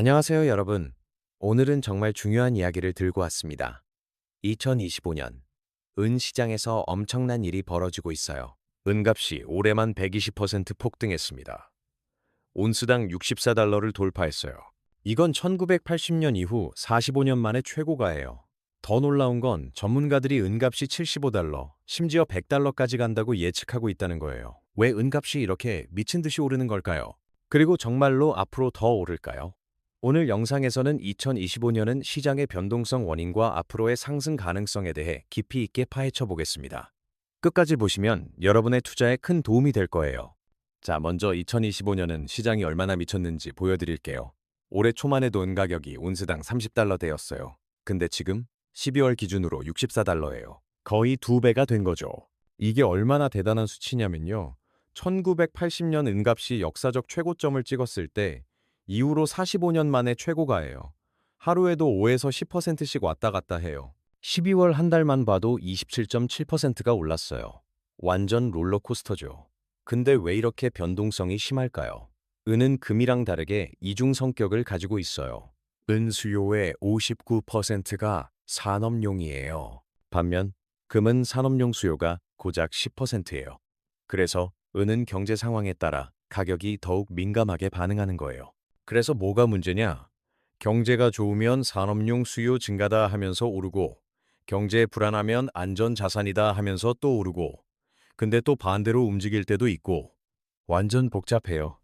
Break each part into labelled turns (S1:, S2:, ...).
S1: 안녕하세요, 여러분. 오늘은 정말 중요한 이야기를 들고 왔습니다. 2025년 은 시장에서 엄청난 일이 벌어지고 있어요. 은값이 올해만 120% 폭등했습니다. 온스당 64달러를 돌파했어요. 이건 1980년 이후 45년 만에 최고가예요. 더 놀라운 건 전문가들이 은값이 75달러, 심지어 100달러까지 간다고 예측하고 있다는 거예요. 왜 은값이 이렇게 미친 듯이 오르는 걸까요? 그리고 정말로 앞으로 더 오를까요? 오늘 영상에서는 2025년은 시장의 변동성 원인과 앞으로의 상승 가능성에 대해 깊이 있게 파헤쳐 보겠습니다. 끝까지 보시면 여러분의 투자에 큰 도움이 될 거예요. 자, 먼저 2025년은 시장이 얼마나 미쳤는지 보여드릴게요. 올해 초만 해도 은 가격이 온스당 30달러대였어요. 근데 지금 12월 기준으로 64달러예요. 거의 두 배가 된 거죠. 이게 얼마나 대단한 수치냐면요. 1980년 은값이 역사적 최고점을 찍었을 때 이후로 45년 만에 최고가예요. 하루에도 5에서 10%씩 왔다 갔다 해요. 12월 한 달만 봐도 27.7%가 올랐어요. 완전 롤러코스터죠. 근데 왜 이렇게 변동성이 심할까요? 은은 금이랑 다르게 이중 성격을 가지고 있어요. 은 수요의 59%가 산업용이에요. 반면 금은 산업용 수요가 고작 10%예요. 그래서 은은 경제 상황에 따라 가격이 더욱 민감하게 반응하는 거예요. 그래서 뭐가 문제냐? 경제가 좋으면 산업용 수요 증가다 하면서 오르고, 경제 불안하면 안전 자산이다 하면서 또 오르고, 근데 또 반대로 움직일 때도 있고, 완전 복잡해요.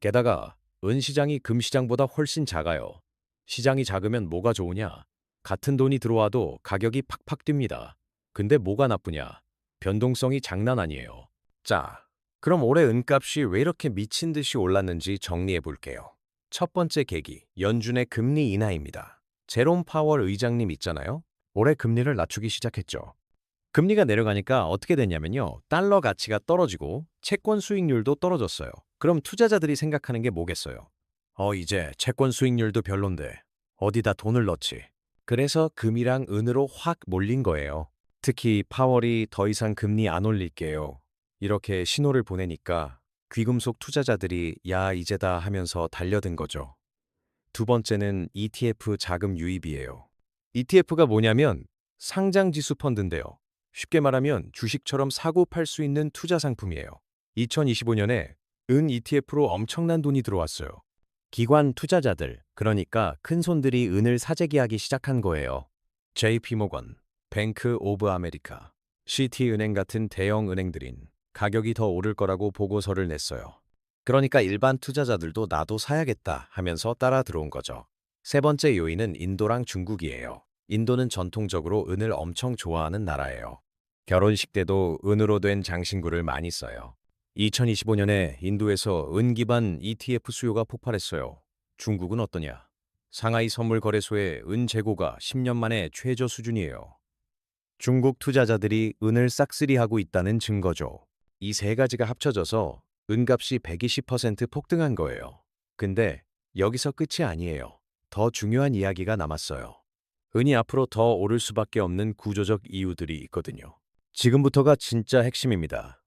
S1: 게다가 은 시장이 금 시장보다 훨씬 작아요. 시장이 작으면 뭐가 좋으냐? 같은 돈이 들어와도 가격이 팍팍 뜁니다. 근데 뭐가 나쁘냐? 변동성이 장난 아니에요. 자, 그럼 올해 은값이 왜 이렇게 미친 듯이 올랐는지 정리해 볼게요. 첫 번째 계기, 연준의 금리 인하입니다. 제롬 파월 의장님 있잖아요. 올해 금리를 낮추기 시작했죠. 금리가 내려가니까 어떻게 됐냐면요. 달러 가치가 떨어지고 채권 수익률도 떨어졌어요. 그럼 투자자들이 생각하는 게 뭐겠어요? 어, 이제 채권 수익률도 별론데 어디다 돈을 넣지? 그래서 금이랑 은으로 확 몰린 거예요. 특히 파월이 더 이상 금리 안 올릴게요. 이렇게 신호를 보내니까 귀금속 투자자들이 야 이제다 하면서 달려든 거죠. 두 번째는 ETF 자금 유입이에요. ETF가 뭐냐면 상장 지수 펀드인데요. 쉽게 말하면 주식처럼 사고 팔 수 있는 투자 상품이에요. 2025년에 은 ETF로 엄청난 돈이 들어왔어요. 기관 투자자들, 그러니까 큰 손들이 은을 사재기하기 시작한 거예요. JP모건, 뱅크 오브 아메리카, CT은행 같은 대형 은행들인 가격이 더 오를 거라고 보고서를 냈어요. 그러니까 일반 투자자들도 나도 사야겠다 하면서 따라 들어온 거죠. 세 번째 요인은 인도랑 중국이에요. 인도는 전통적으로 은을 엄청 좋아하는 나라예요. 결혼식 때도 은으로 된 장신구를 많이 써요. 2025년에 인도에서 은 기반 ETF 수요가 폭발했어요. 중국은 어떠냐? 상하이 선물 거래소의 은 재고가 10년 만에 최저 수준이에요. 중국 투자자들이 은을 싹쓸이하고 있다는 증거죠. 이 세 가지가 합쳐져서 은값이 120% 폭등한 거예요. 근데 여기서 끝이 아니에요. 더 중요한 이야기가 남았어요. 은이 앞으로 더 오를 수밖에 없는 구조적 이유들이 있거든요. 지금부터가 진짜 핵심입니다.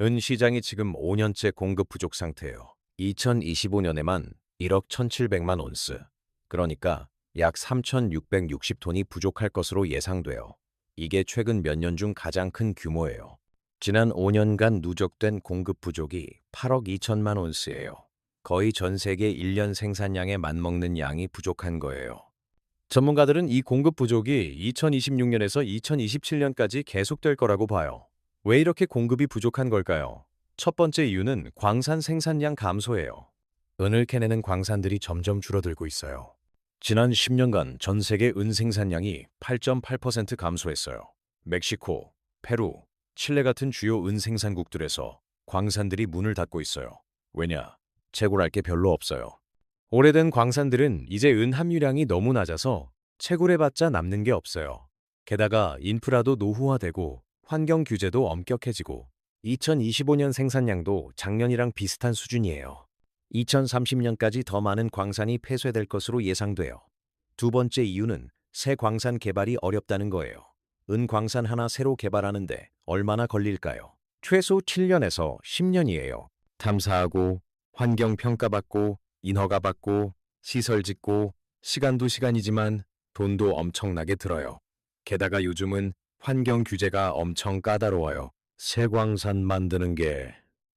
S1: 은 시장이 지금 5년째 공급 부족 상태예요. 2025년에만 1억 1,700만 온스, 그러니까 약 3,660톤이 부족할 것으로 예상돼요. 이게 최근 몇 년 중 가장 큰 규모예요. 지난 5년간 누적된 공급 부족이 8억 2천만 온스예요. 거의 전 세계 1년 생산량에 맞먹는 양이 부족한 거예요. 전문가들은 이 공급 부족이 2026년에서 2027년까지 계속될 거라고 봐요. 왜 이렇게 공급이 부족한 걸까요? 첫 번째 이유는 광산 생산량 감소예요. 은을 캐내는 광산들이 점점 줄어들고 있어요. 지난 10년간 전 세계 은 생산량이 8.8% 감소했어요. 멕시코, 페루, 칠레 같은 주요 은 생산국들에서 광산들이 문을 닫고 있어요. 왜냐? 채굴할 게 별로 없어요. 오래된 광산들은 이제 은 함유량이 너무 낮아서 채굴해봤자 남는 게 없어요. 게다가 인프라도 노후화되고 환경 규제도 엄격해지고 2025년 생산량도 작년이랑 비슷한 수준이에요. 2030년까지 더 많은 광산이 폐쇄될 것으로 예상돼요. 두 번째 이유는 새 광산 개발이 어렵다는 거예요. 은 광산 하나 새로 개발하는데 얼마나 걸릴까요? 최소 7년에서 10년이에요. 탐사하고 환경 평가받고 인허가 받고 시설 짓고 시간도 시간이지만 돈도 엄청나게 들어요. 게다가 요즘은 환경 규제가 엄청 까다로워요. 세광산 만드는 게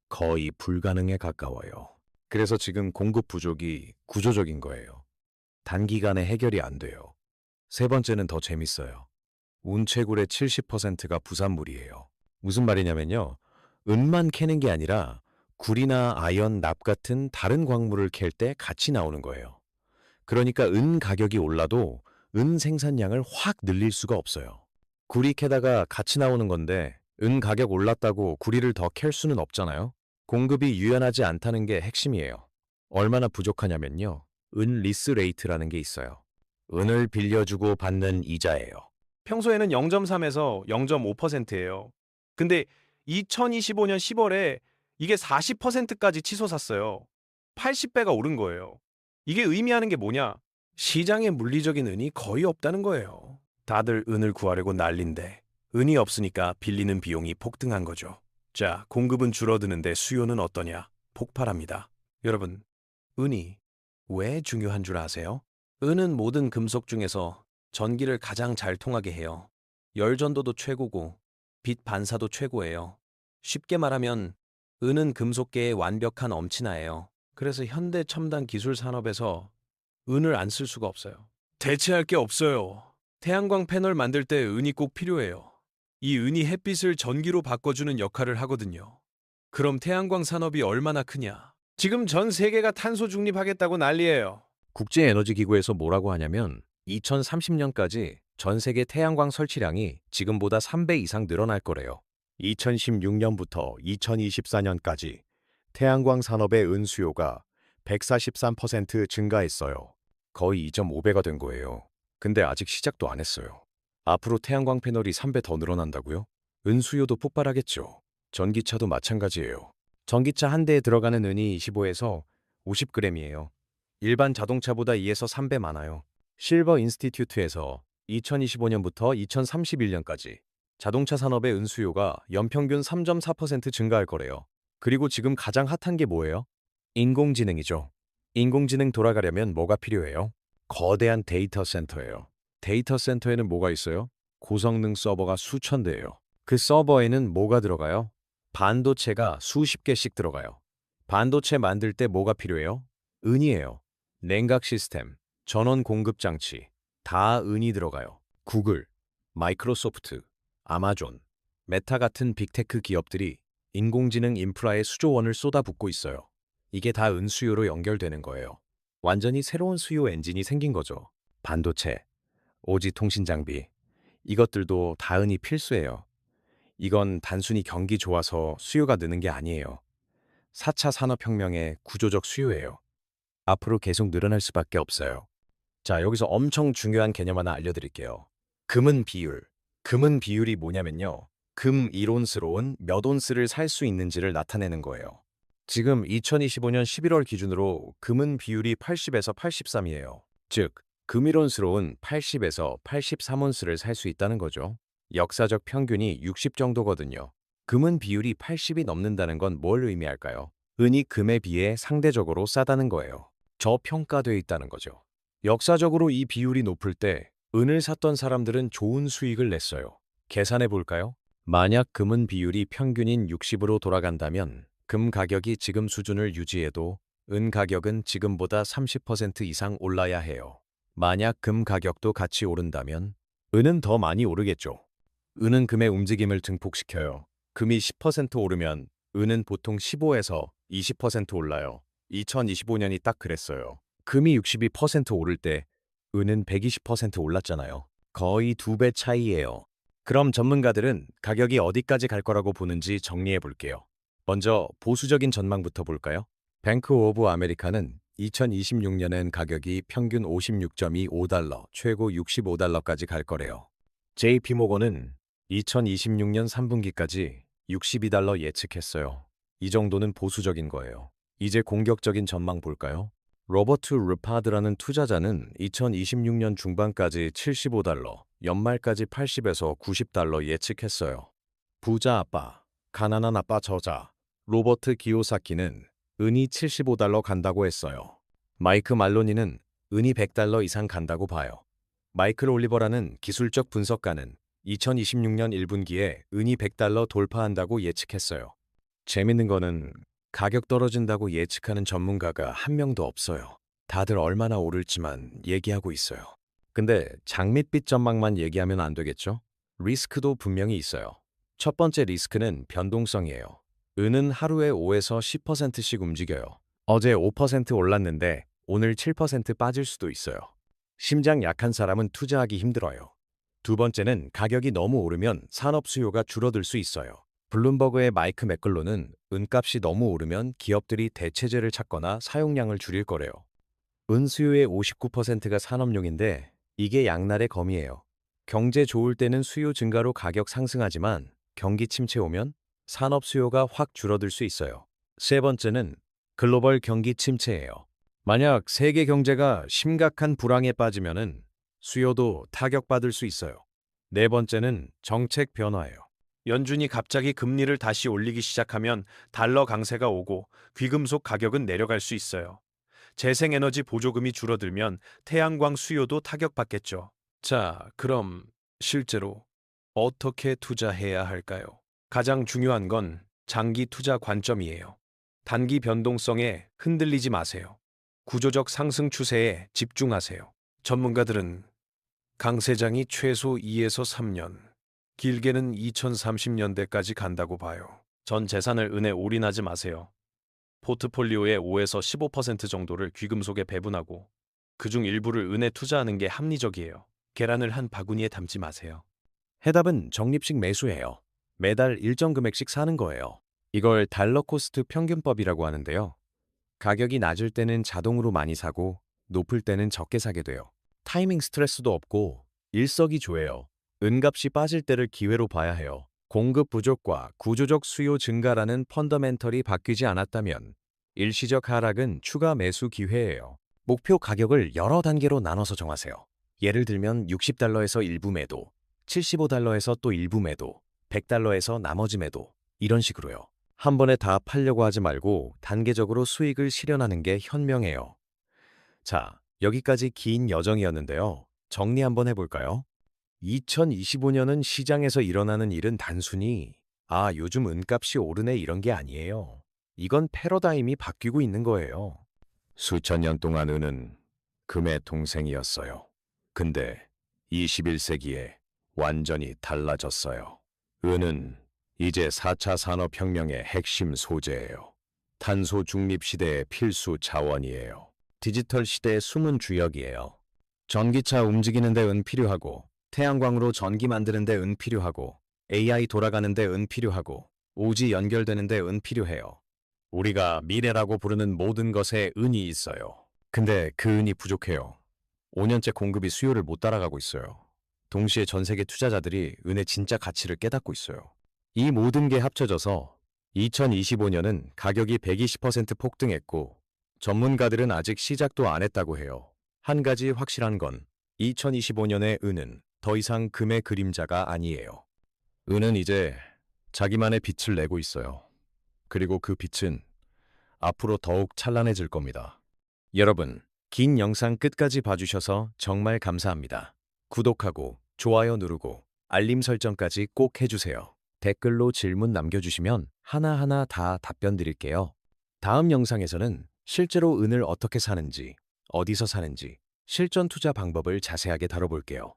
S1: 거의 불가능에 가까워요. 그래서 지금 공급 부족이 구조적인 거예요. 단기간에 해결이 안 돼요. 세 번째는 더 재밌어요. 운채굴의 70%가 부산물이에요. 무슨 말이냐면요. 은만 캐는 게 아니라 굴이나 아연, 납 같은 다른 광물을 캘 때 같이 나오는 거예요. 그러니까 은 가격이 올라도 은 생산량을 확 늘릴 수가 없어요. 구리 캐다가 같이 나오는 건데 은 가격 올랐다고 구리를 더 캘 수는 없잖아요. 공급이 유연하지 않다는 게 핵심이에요. 얼마나 부족하냐면요. 은 리스 레이트라는 게 있어요. 은을 빌려주고 받는 이자예요.
S2: 평소에는 0.3에서 0.5%예요. 근데 2025년 10월에 이게 40%까지 치솟았어요. 80배가 오른 거예요. 이게 의미하는 게 뭐냐? 시장에 물리적인 은이 거의 없다는 거예요. 다들 은을 구하려고 난린데 은이 없으니까 빌리는 비용이 폭등한 거죠. 자, 공급은 줄어드는데 수요는 어떠냐? 폭발합니다. 여러분, 은이 왜 중요한 줄 아세요? 은은 모든 금속 중에서 전기를 가장 잘 통하게 해요. 열전도도 최고고 빛 반사도 최고예요. 쉽게 말하면 은은 금속계의 완벽한 엄친아예요. 그래서 현대 첨단 기술 산업에서 은을 안 쓸 수가 없어요. 대체할 게 없어요. 태양광 패널 만들 때 은이 꼭 필요해요. 이 은이 햇빛을 전기로 바꿔주는 역할을 하거든요. 그럼 태양광 산업이 얼마나 크냐? 지금 전 세계가 탄소 중립하겠다고 난리예요.
S1: 국제에너지기구에서 뭐라고 하냐면 2030년까지 전 세계 태양광 설치량이 지금보다 3배 이상 늘어날 거래요. 2016년부터 2024년까지 태양광 산업의 은 수요가 143% 증가했어요. 거의 2.5배가 된 거예요. 근데 아직 시작도 안 했어요. 앞으로 태양광 패널이 3배 더 늘어난다고요? 은 수요도 폭발하겠죠. 전기차도 마찬가지예요. 전기차 한 대에 들어가는 은이 25에서 50g이에요. 일반 자동차보다 2에서 3배 많아요. 실버 인스티튜트에서 2025년부터 2031년까지 자동차 산업의 은 수요가 연평균 3.4% 증가할 거래요. 그리고 지금 가장 핫한 게 뭐예요? 인공지능이죠. 인공지능 돌아가려면 뭐가 필요해요? 거대한 데이터 센터예요. 데이터 센터에는 뭐가 있어요? 고성능 서버가 수천 대예요. 그 서버에는 뭐가 들어가요? 반도체가 수십 개씩 들어가요. 반도체 만들 때 뭐가 필요해요? 은이에요. 냉각 시스템, 전원 공급 장치, 다 은이 들어가요. 구글, 마이크로소프트, 아마존, 메타 같은 빅테크 기업들이 인공지능 인프라에 수조 원을 쏟아붓고 있어요. 이게 다 은 수요로 연결되는 거예요. 완전히 새로운 수요 엔진이 생긴 거죠. 반도체, 오지 통신 장비, 이것들도 다 은이 필수예요. 이건 단순히 경기 좋아서 수요가 느는 게 아니에요. 4차 산업혁명의 구조적 수요예요. 앞으로 계속 늘어날 수밖에 없어요. 자, 여기서 엄청 중요한 개념 하나 알려드릴게요. 금은 비율. 금은 비율이 뭐냐면요. 금 1온스로는 몇 온스를 살 수 있는지를 나타내는 거예요. 지금 2025년 11월 기준으로 금은 비율이 80에서 83이에요. 즉, 금 1온스로는 80에서 83온스를 살 수 있다는 거죠. 역사적 평균이 60 정도거든요. 금은 비율이 80이 넘는다는 건 뭘 의미할까요? 은이 금에 비해 상대적으로 싸다는 거예요. 저평가돼 있다는 거죠. 역사적으로 이 비율이 높을 때 은을 샀던 사람들은 좋은 수익을 냈어요. 계산해 볼까요? 만약 금은 비율이 평균인 60으로 돌아간다면 금 가격이 지금 수준을 유지해도 은 가격은 지금보다 30% 이상 올라야 해요. 만약 금 가격도 같이 오른다면 은은 더 많이 오르겠죠. 은은 금의 움직임을 증폭시켜요. 금이 10% 오르면 은은 보통 15에서 20% 올라요. 2025년이 딱 그랬어요. 금이 62% 오를 때 은은 120% 올랐잖아요. 거의 두 배 차이예요. 그럼 전문가들은 가격이 어디까지 갈 거라고 보는지 정리해 볼게요. 먼저 보수적인 전망부터 볼까요? 뱅크 오브 아메리카는 2026년엔 가격이 평균 56.25달러, 최고 65달러까지 갈 거래요. JP 모건은 2026년 3분기까지 62달러 예측했어요. 이 정도는 보수적인 거예요. 이제 공격적인 전망 볼까요? 로버트 르파드라는 투자자는 2026년 중반까지 75달러, 연말까지 80에서 90달러 예측했어요. 부자 아빠, 가난한 아빠 저자, 로버트 기요사키는 은이 75달러 간다고 했어요. 마이크 말로니는 은이 100달러 이상 간다고 봐요. 마이클 올리버라는 기술적 분석가는 2026년 1분기에 은이 100달러 돌파한다고 예측했어요. 재밌는 거는 가격 떨어진다고 예측하는 전문가가 한 명도 없어요. 다들 얼마나 오를지만 얘기하고 있어요. 근데 장밋빛 전망만 얘기하면 안 되겠죠? 리스크도 분명히 있어요. 첫 번째 리스크는 변동성이에요. 은은 하루에 5에서 10%씩 움직여요. 어제 5% 올랐는데 오늘 7% 빠질 수도 있어요. 심장 약한 사람은 투자하기 힘들어요. 두 번째는 가격이 너무 오르면 산업 수요가 줄어들 수 있어요. 블룸버그의 마이크 맥글로는 은값이 너무 오르면 기업들이 대체제를 찾거나 사용량을 줄일 거래요. 은 수요의 59%가 산업용인데 이게 양날의 검이에요. 경제 좋을 때는 수요 증가로 가격 상승하지만 경기 침체 오면 산업 수요가 확 줄어들 수 있어요. 세 번째는 글로벌 경기 침체예요. 만약 세계 경제가 심각한 불황에 빠지면은 수요도 타격받을 수 있어요. 네 번째는 정책 변화예요.
S2: 연준이 갑자기 금리를 다시 올리기 시작하면 달러 강세가 오고 귀금속 가격은 내려갈 수 있어요. 재생에너지 보조금이 줄어들면 태양광 수요도 타격받겠죠. 자, 그럼 실제로 어떻게 투자해야 할까요? 가장 중요한 건 장기 투자 관점이에요. 단기 변동성에 흔들리지 마세요. 구조적 상승 추세에 집중하세요. 전문가들은 강세장이 최소 2에서 3년, 길게는 2030년대까지 간다고 봐요. 전 재산을 은에 올인하지 마세요. 포트폴리오의 5에서 15% 정도를 귀금속에 배분하고 그중 일부를 은에 투자하는 게 합리적이에요. 계란을 한 바구니에 담지 마세요.
S1: 해답은 적립식 매수예요. 매달 일정 금액씩 사는 거예요. 이걸 달러 코스트 평균법이라고 하는데요. 가격이 낮을 때는 자동으로 많이 사고 높을 때는 적게 사게 돼요. 타이밍 스트레스도 없고 일석이조예요. 은값이 빠질 때를 기회로 봐야 해요. 공급 부족과 구조적 수요 증가라는 펀더멘털이 바뀌지 않았다면 일시적 하락은 추가 매수 기회예요. 목표 가격을 여러 단계로 나눠서 정하세요. 예를 들면 60달러에서 일부 매도, 75달러에서 또 일부 매도, 100달러에서 나머지 매도 이런 식으로요. 한 번에 다 팔려고 하지 말고 단계적으로 수익을 실현하는 게 현명해요. 자, 여기까지 긴 여정이었는데요. 정리 한번 해볼까요? 2025년은 시장에서 일어나는 일은 단순히 아, 요즘 은값이 오르네 이런 게 아니에요. 이건 패러다임이 바뀌고 있는 거예요. 수천 년 동안 은은 금의 동생이었어요. 근데 21세기에 완전히 달라졌어요. 은은 이제 4차 산업혁명의 핵심 소재예요. 탄소 중립 시대의 필수 자원이에요. 디지털 시대의 숨은 주역이에요. 전기차 움직이는 데 은 필요하고, 태양광으로 전기 만드는데 은 필요하고, AI 돌아가는데 은 필요하고, 오지 연결되는데 은 필요해요. 우리가 미래라고 부르는 모든 것에 은이 있어요. 근데 그 은이 부족해요. 5년째 공급이 수요를 못 따라가고 있어요. 동시에 전 세계 투자자들이 은의 진짜 가치를 깨닫고 있어요. 이 모든 게 합쳐져서 2025년은 가격이 120% 폭등했고 전문가들은 아직 시작도 안 했다고 해요. 한 가지 확실한 건 2025년의 은은 더 이상 금의 그림자가 아니에요. 은은 이제 자기만의 빛을 내고 있어요. 그리고 그 빛은 앞으로 더욱 찬란해질 겁니다. 여러분, 긴 영상 끝까지 봐주셔서 정말 감사합니다. 구독하고 좋아요 누르고 알림 설정까지 꼭 해주세요. 댓글로 질문 남겨주시면 하나하나 다 답변 드릴게요. 다음 영상에서는 실제로 은을 어떻게 사는지, 어디서 사는지, 실전 투자 방법을 자세하게 다뤄볼게요.